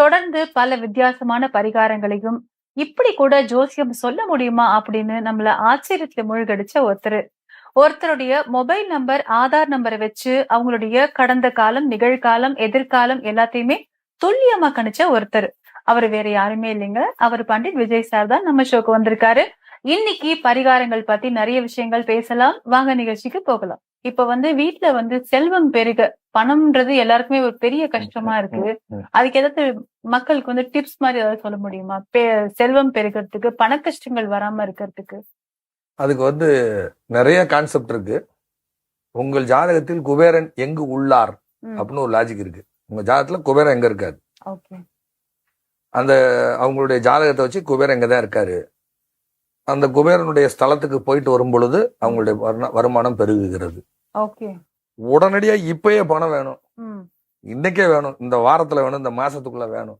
தொடர்ந்து பல வித்தியாசமான பரிகாரங்களையும் இப்படி கூட ஜோசியம் சொல்ல முடியுமா அப்படின்னு நம்மள ஆச்சரியத்துல மூழ்கடிச்ச ஒருத்தர். ஒருத்தருடைய மொபைல் நம்பர் ஆதார் நம்பரை வச்சு அவங்களுடைய கடந்த காலம் நிகழ்காலம் எதிர்காலம் எல்லாத்தையுமே துல்லியமா கணிச்ச ஒருத்தர். அவர் வேற யாருமே இல்லைங்க. அவர் பண்டிட் விஜய் சார் தான் நம்ம ஷோக்கு வந்திருக்காரு. இன்னைக்கு பரிகாரங்கள் பத்தி நிறைய விஷயங்கள் பேசலாம். வாங்க நிகழ்ச்சிக்கு போகலாம். இப்ப வந்து வீட்ல வந்து செல்வம் பெருக பணம்ன்றது எல்லாருக்குமே ஒரு பெரிய கஷ்டமா இருக்கு. அதுக்கு ஏதாவது மக்களுக்கு வந்து டிப்ஸ் மாதிரி ஏதாவது சொல்ல முடியுமா? பெ- செல்வம் பெருகிறதுக்கு பண கஷ்டங்கள் வராம இருக்கிறதுக்கு. அதுக்கு வந்து நிறைய கான்செப்ட் இருக்கு. உங்கள் ஜாதகத்தில் குபேரன் எங்கு உள்ளார்? அப்படின்னு ஒரு லாஜிக் இருக்கு. உங்க ஜாதகத்துல குபேரன் எங்க இருக்காரு? ஓகே. அந்த அவங்களுடைய ஜாதகத்தை வச்சு குபேரன் எங்க தான் இருக்காரு. அந்த குபேரனுடைய ஸ்தலத்துக்கு போயிட்டு வரும் பொழுது அவங்களுடைய வருமானம் பெருகுகிறது. ஓகே. உடனடியா இப்பயே பணம் வேணும். இன்னைக்கே வேணும். இந்த வாரத்துல வேணும். இந்த மாசத்துக்குள்ள வேணும்.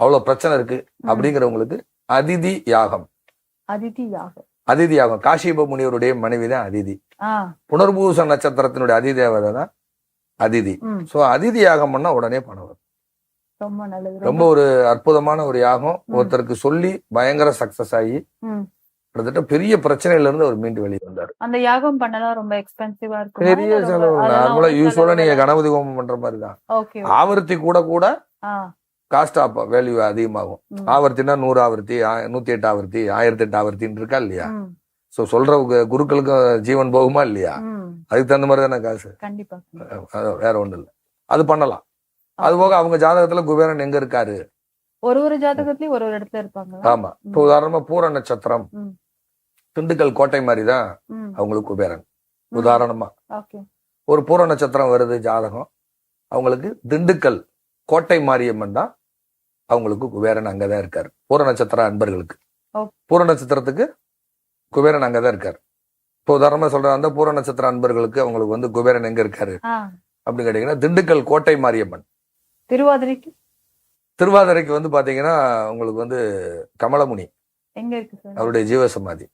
அவ்வளவு பிரச்சனை இருக்கு. அப்படிங்கிறவங்களுக்கு அதிதி யாகம். அதிதி யாகம். அதிதி யாகம். காஷிப முனிவருடைய மனைவி தான் அதிதி. புனர்பூச நட்சத்திரத்தினுடைய அதிதேவதை தான் அதிதி. சோ அதிதி யாகம் பண்ணா உடனே பணம் வரும். ரொம்ப நல்லது. ரொம்ப ஒரு அற்புதமான ஒரு யாகம். ஒருத்தருக்கு சொல்லி பயங்கர சக்சஸ் ஆகி. கிட்டத்தட்ட பெரிய பிரச்சனையில இருந்து அவர் மீண்டு வெளியே வந்தார். அந்த யாகம் பண்ணலாம் ரொம்ப எக்ஸ்பென்சிவா இருக்கும். பெரிய செலவு. நார்மலா யூஸ்வலா நீங்க கணபதி ஹோமம் பண்ற மாதிரி தான் ஓகே ஆவர்த்தி கூட கூட காஸ்ட் ஆஃப் வேல்யூ அதிகமாகும். ஆவர்த்தினா நூறு ஆவர்த்தி நூத்தி எட்டு ஆவர்த்தி ஆயிரத்தி எட்டு ஆவர்த்தின்னு இருக்கா இல்லையா? சோ சொல்ற குருக்களுக்கும் ஜீவன் போகுமா இல்லையா. அதுக்கு தகுந்த மாதிரி தானே காசு. வேற ஒண்ணும் இல்ல. அது பண்ணலாம். அது போக அவங்க ஜாதகத்துல குபேரன் எங்க இருக்காரு? ஒரு ஒரு ஜாதகத்துலயும் ஒரு ஒரு இடத்துல இருப்பாங்க ஆமா. இப்போ உதாரணமா பூர நட்சத்திரம். திண்டுக்கல் கோட்டை மாதிரி தான் அவங்களுக்கு குபேரன். உதாரணமா. ஒரு பூர நட்சத்திரம் வருது ஜாதகம் அவங்களுக்கு திண்டுக்கல் கோட்டை மாரியம்மன் தான் அவங்களுக்கு குபேரன் அங்கதான் இருக்காரு. பூர நட்சத்திர அன்பர்களுக்கு. பூர நட்சத்திரத்துக்கு குபேரன் அங்கதான் இருக்காரு. இப்போ உதாரணமா சொல்ற அந்த பூர நட்சத்திர அன்பர்களுக்கு அவங்களுக்கு வந்து குபேரன் எங்க இருக்காரு? அப்படின்னு கேட்டீங்கன்னா திண்டுக்கல் கோட்டை மாரியம்மன். திருவாதிரைக்கு? திருவாதிரைக்கு வந்து பாத்தீங்கன்னா உங்களுக்கு வந்து கமலமுனி. எங்க இருக்கு சார்? அவருடைய ஜீவசமாதி.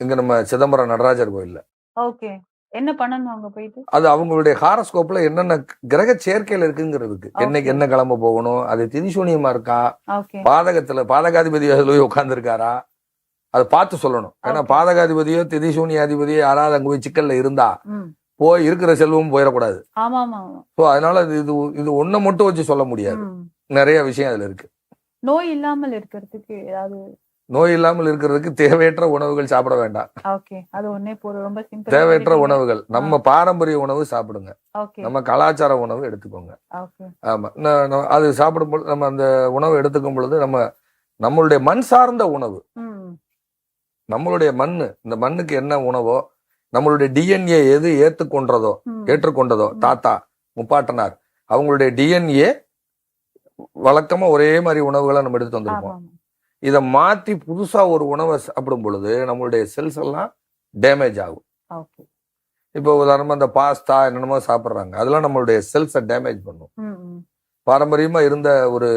இங்க நம்ம சிதம்பரம் நடராஜர் கோயில்ல. ஓகே. என்ன பண்ணணும் அங்க போயிட்டு? அது அவங்களுடைய ஹாரஸ்கோப்ல என்னென்ன கிரக சேர்க்கையில இருக்குங்கிறதுக்கு. என்னைக்கு என்ன கிளம்ப போகணும்? அது திதிசூனியமா இருக்கா? பாதகத்துல பாதகாதிபதி அதுல போய் உட்கார்ந்துருக்காரா அதை பார்த்து சொல்லணும். ஏன்னா. பாதகாதிபதியோ திதிசூனியாதிபதியோ யாராவது அங்க போய் சிக்கல்ல இருந்தா போய் இருக்கிற செல்வமும் போயிடக்கூடாது. ஸோ அதனால இது இது ஒன்றை மட்டும் வச்சு சொல்ல முடியாது. நிறைய விஷயம் அதுல இருக்கு. நோய் இல்லாமல் இருக்கிறதுக்கு ஏதாவது நோய் இல்லாமல் இருக்கிறதுக்கு தேவையற்ற உணவுகள் சாப்பிட வேண்டாம். ஓகே அது ஒண்ணே போதும். ரொம்ப சிம்பிள் தேவையற்ற உணவுகள். நம்ம பாரம்பரிய உணவு சாப்பிடுங்க. நம்ம கலாச்சார உணவு எடுத்துக்கோங்க. ஆமா. அது சாப்பிடும் பொழுது நம்ம அந்த உணவு எடுத்துக்கும் பொழுது நம்ம நம்மளுடைய மண் சார்ந்த உணவு. நம்மளுடைய மண்ணு இந்த மண்ணுக்கு என்ன உணவோ நம்மளுடைய டிஎன்ஏ எது. ஏற்றுக்கொண்டதோ ம். தாத்தா முப்பாட்டனார் அவங்களுடைய டிஎன்ஏ வழக்கமா ஒரே மாதிரி உணவுகளை நம்ம எடுத்து வந்திருப்போம். இதை மாத்தி புதுசா ஒரு உணவை சாப்பிடும் பொழுது நம்மளுடைய செல்ஸ் எல்லாம் டேமேஜ் ஆகும். இப்போ உதாரணமா இந்த பாஸ்தா என்னென்னமோ சாப்பிடுறாங்க. அதெல்லாம் நம்மளுடைய செல்ஸை டேமேஜ் பண்ணும். ம் ம். பாரம்பரியமா இருந்த ஒரு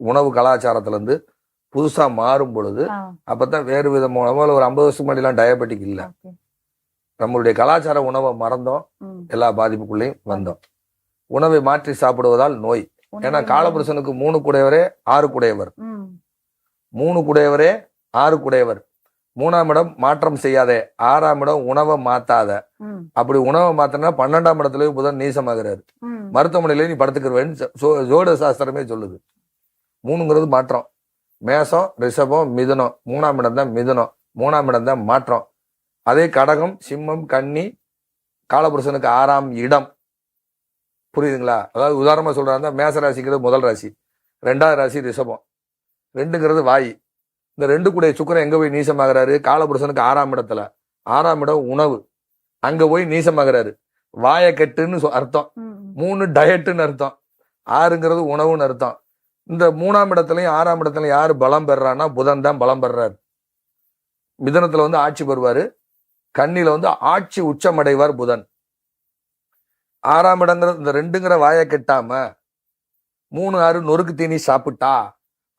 உணவு கலாச்சாரத்துல இருந்து புதுசா மாறும் பொழுது ஆ. அப்பதான் வேறு விதமான ஒரு ஐம்பது வருஷம் முன்னாடிலாம் டயபெட்டிக் இல்ல. நம்மளுடைய கலாச்சார உணவை மறந்தோம். எல்லா பாதிப்புக்குள்ளேயும் வந்தோம். உணவை மாற்றி சாப்பிடுவதால் நோய். ஏன்னா காலபுருஷனுக்கு மூணு குடையவரே ஆறு குடையவர். மூணு குடையவரே ஆறு குடையவர். மூணாம் இடம் மாற்றம் செய்யாதே ஆறாம் இடம் உணவை மாத்தாத. அப்படி உணவை மாத்தினா பன்னெண்டாம் இடத்துல புதன் நீசமாகிறாரு. மருத்துவமனையில நீ படுத்துக்கிறவேன்னு ஜோட சாஸ்திரமே சொல்லுது. மூணுங்கிறது மாற்றம். மேசம் ரிஷபம் மிதுனம். மூணாம் இடம் தான் மிதுனம். மூணாம் இடம் தான் மாற்றம். அதே கடகம் சிம்மம் கன்னி காலபுருஷனுக்கு ஆறாம் இடம். புரியுதுங்களா? அதாவது உதாரணமா சொல்றாங்க மேச ராசிங்கிறது முதல் ராசி ரெண்டாவது ராசி ரிஷபம். ரெண்டுங்கிறது வாய். இந்த ரெண்டு கூடிய சுக்கரன் எங்க போய் நீசமாகிறாரு? காலபுருஷனுக்கு ஆறாம் இடத்துல. ஆறாம் இடம் உணவு. அங்க போய் நீசமாகிறாரு. வாயை கெட்டுன்னு அர்த்தம். மூணு டயட்டுன்னு அர்த்தம். ஆறுங்கிறது உணவுன்னு அர்த்தம். இந்த மூணாம் இடத்துலயும் ஆறாம் இடத்துலயும் யாரு பலம் பெறான்னா புதன் தான் பலம் பெறாரு. மிதனத்துல வந்து ஆட்சி பெறுவாரு. கண்ணில வந்து ஆட்சி உச்சமடைவார் புதன். ஆறாம் இடங்கிற இந்த ரெண்டுங்கிற வாயை கெட்டாம மூணு ஆறு நொறுக்கு தீனி சாப்பிட்டா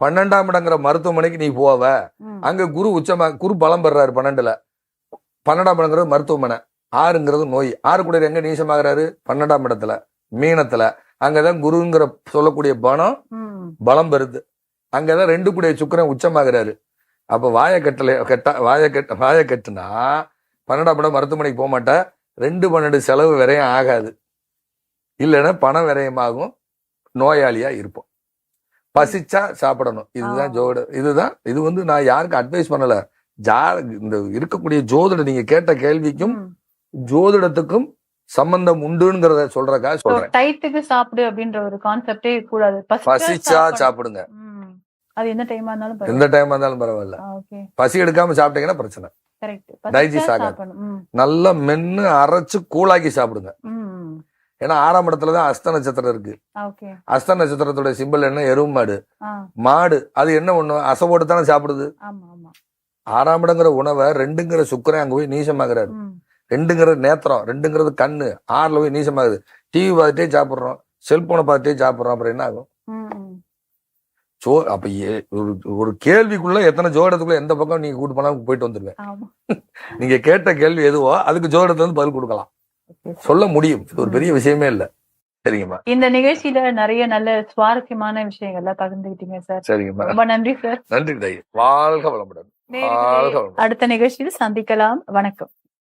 பன்னெண்டாம் இடங்கிற மருத்துவமனைக்கு நீ போவ. அங்க குரு உச்சமா குரு பலம் பெறாரு பன்னெண்டுல. பன்னெண்டாம் இடங்கிறது மருத்துவமனை. ஆறுங்கிறது நோய். ஆறு கூட எங்க நீசமாகிறாரு? பன்னெண்டாம் இடத்துல மீனத்துல. அங்கதான் குருங்கிற சொல்லக்கூடிய பணம். பலம் பெறுது. அங்கதான் ரெண்டு கூடிய சுக்கிரன் உச்சமாகிறாரு. அப்ப வாயை கட்டல கெட்டா வாயை கட்ட வாயை கட்டுனா பன்னெண்டாம் படம் மருத்துவமனைக்கு போக மாட்டா ரெண்டு பன்னெண்டு செலவு விரயம் ஆகாது. இல்லைன்னா பணம் விரயமாகும் நோயாளியா இருப்போம் பசிச்சா சாப்பிடணும் இதுதான். ஜோட இதுதான் இது வந்து நான் யாருக்கும் அட்வைஸ் பண்ணல ஜா இந்த இருக்கக்கூடிய ஜோதிட நீங்க கேட்ட கேள்விக்கும். ஜோதிடத்துக்கும் சம்பந்தம் உண்டுங்கிறத சொல்றக்கா So, சொல்றேன் டயத்துக்கு சாப்பிடு அப்படின்ற ஒரு கான்செப்டே கூடாது பசிச்சா. சாப்பிடுங்க. அது எந்த டைமா இருந்தாலும் பரவாயில்ல. எந்த டைம் இருந்தாலும் பரவாயில்ல. பசி எடுக்காம சாப்பிட்டீங்கன்னா பிரச்சனை பசிச்சா ஆகாது. நல்லா மென்னு அரைச்சு கூழாக்கி சாப்பிடுங்க. ஏன்னா ஆறாம் இடத்துல தான் அஸ்த நட்சத்திரம் இருக்கு. அஸ்த நட்சத்திரத்தோட சிம்பிள் என்ன? எருவு மாடு. மாடு. அது என்ன ஒண்ணு? அசைவோடு தானே சாப்பிடுது. ஆறாம் இடங்கிற உணவை ரெண்டுங்கிற சுக்கரன் அங்க போய் நீசமாகிறாரு. ரெண்டுங்கிறது நேத்திரம் ரெண்டுங்கிறது கண்ணு. ஆறுல போய் நீசமாகுது. டிவி பார்த்துட்டே சாப்பிடுறோம். செல்போனை பார்த்துட்டே சாப்பிடுறோம். அப்புறம் என்ன ஆகும். சோ அப்ப ஒரு கேள்விக்குள்ள எத்தனை ஜோடத்துக்குள்ள எந்த பக்கம் நீங்க கூட்டு போனாலும் போயிட்டு வந்துருவேன். நீங்க கேட்ட கேள்வி எதுவோ அதுக்கு ஜோடத்துல இருந்து பதில் கொடுக்கலாம். சொல்ல முடியும். இது ஒரு பெரிய விஷயமே இல்ல. சரிங்கம்மா. இந்த நிகழ்ச்சியில நிறைய நல்ல சுவாரஸ்யமான விஷயங்கள்லாம் பகிர்ந்துக்கிட்டீங்க சார். சரிங்கம்மா. ரொம்ப நன்றி சார். நன்றி வாழ்க வளமுடன். அடுத்த நிகழ்ச்சியில் சந்திக்கலாம். வணக்கம்.